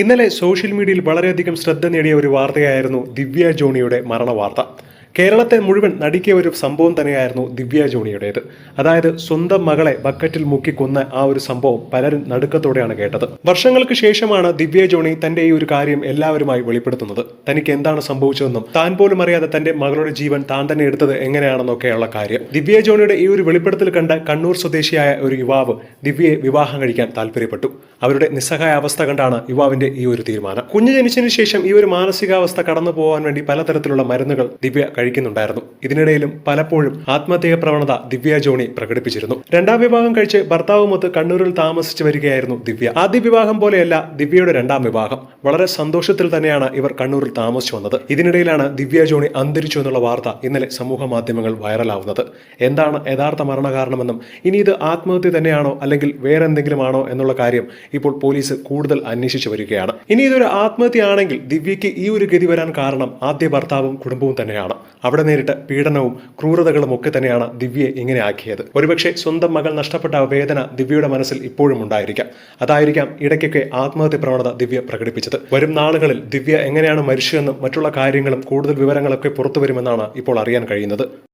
ഇന്നലെ സോഷ്യൽ മീഡിയയിൽ വളരെയധികം ശ്രദ്ധ നേടിയ ഒരു വാർത്തയായിരുന്നു ദിവ്യ ജോണിയുടെ മരണവാർത്ത. കേരളത്തെ മുഴുവൻ നടുക്കിയ ഒരു സംഭവം തന്നെയായിരുന്നു ദിവ്യ ജോണിയുടേത്. അതായത് സ്വന്തം മകളെ ബക്കറ്റിൽ മുക്കി കൊന്ന ആ ഒരു സംഭവം പലരും നടുക്കത്തോടെയാണ് കേട്ടത്. വർഷങ്ങൾക്ക് ശേഷമാണ് ദിവ്യ ജോണി തന്റെ ഈ ഒരു കാര്യം എല്ലാവരുമായി വെളിപ്പെടുത്തുന്നത്. തനിക്ക് എന്താണ് സംഭവിച്ചതെന്നും താൻ പോലും അറിയാതെ തന്റെ മകളുടെ ജീവൻ താൻ തന്നെ എടുത്തത് എങ്ങനെയാണെന്നൊക്കെയുള്ള കാര്യം. ദിവ്യ ജോണിയുടെ ഈ ഒരു വെളിപ്പെടുത്തൽ കണ്ട കണ്ണൂർ സ്വദേശിയായ ഒരു യുവാവ് ദിവ്യയെ വിവാഹം കഴിക്കാൻ താല്പര്യപ്പെട്ടു. അവരുടെ നിസ്സഹായ അവസ്ഥ കണ്ടാണ് യുവാവിന്റെ ഈ ഒരു തീരുമാനം. കുഞ്ഞു ജനിച്ചതിന് ശേഷം ഈ ഒരു മാനസികാവസ്ഥ കടന്നു പോകാൻ വേണ്ടി പലതരത്തിലുള്ള മരുന്നുകൾ ദിവ്യ കഴിക്കുന്നുണ്ടായിരുന്നു. ഇതിനിടയിലും പലപ്പോഴും ആത്മഹത്യ പ്രവണത ദിവ്യ ജോണി പ്രകടിപ്പിച്ചിരുന്നു. രണ്ടാം വിവാഹം കഴിച്ച് ഭർത്താവുമൊത്ത് കണ്ണൂരിൽ താമസിച്ചു വരികയായിരുന്നു ദിവ്യ. ആദ്യ വിവാഹം പോലെയല്ല ദിവ്യയുടെ രണ്ടാം വിവാഹം. വളരെ സന്തോഷത്തിൽ തന്നെയാണ് ഇവർ കണ്ണൂരിൽ താമസിച്ചു വന്നത്. ഇതിനിടയിലാണ് ദിവ്യ ജോണി അന്തരിച്ചു എന്നുള്ള വാർത്ത ഇന്നലെ സമൂഹ മാധ്യമങ്ങൾ വൈറലാവുന്നത്. എന്താണ് യഥാർത്ഥ മരണകാരണമെന്നും ഇനി ഇത് ആത്മഹത്യ തന്നെയാണോ അല്ലെങ്കിൽ വേറെ എന്തെങ്കിലും ആണോ എന്നുള്ള കാര്യം ഇപ്പോൾ പോലീസ് കൂടുതൽ അന്വേഷിച്ചു വരികയാണ്. ഇനി ഇതൊരു ആത്മഹത്യയാണെങ്കിൽ ദിവ്യയ്ക്ക് ഈ ഒരു ഗതി വരാൻ കാരണം ആദ്യ ഭർത്താവും കുടുംബവും തന്നെയാണ്. അവിടെ നേരിട്ട പീഡനവും ക്രൂരതകളും ഒക്കെ തന്നെയാണ് ദിവ്യയെ ഇങ്ങനെ ആക്കിയത്. ഒരുപക്ഷെ സ്വന്തം മകൾ നഷ്ടപ്പെട്ട വേദന ദിവ്യയുടെ മനസ്സിൽ ഇപ്പോഴും ഉണ്ടായിരിക്കാം. അതായിരിക്കാം ഇടയ്ക്കൊക്കെ ആത്മഹത്യ പ്രവണത ദിവ്യ പ്രകടിപ്പിച്ചത്. വരും നാളുകളിൽ ദിവ്യ എങ്ങനെയാണ് മരിച്ചതെന്നും മറ്റുള്ള കാര്യങ്ങളും കൂടുതൽ വിവരങ്ങളൊക്കെ പുറത്തു വരുമെന്നാണ് ഇപ്പോൾ അറിയാൻ കഴിയുന്നത്.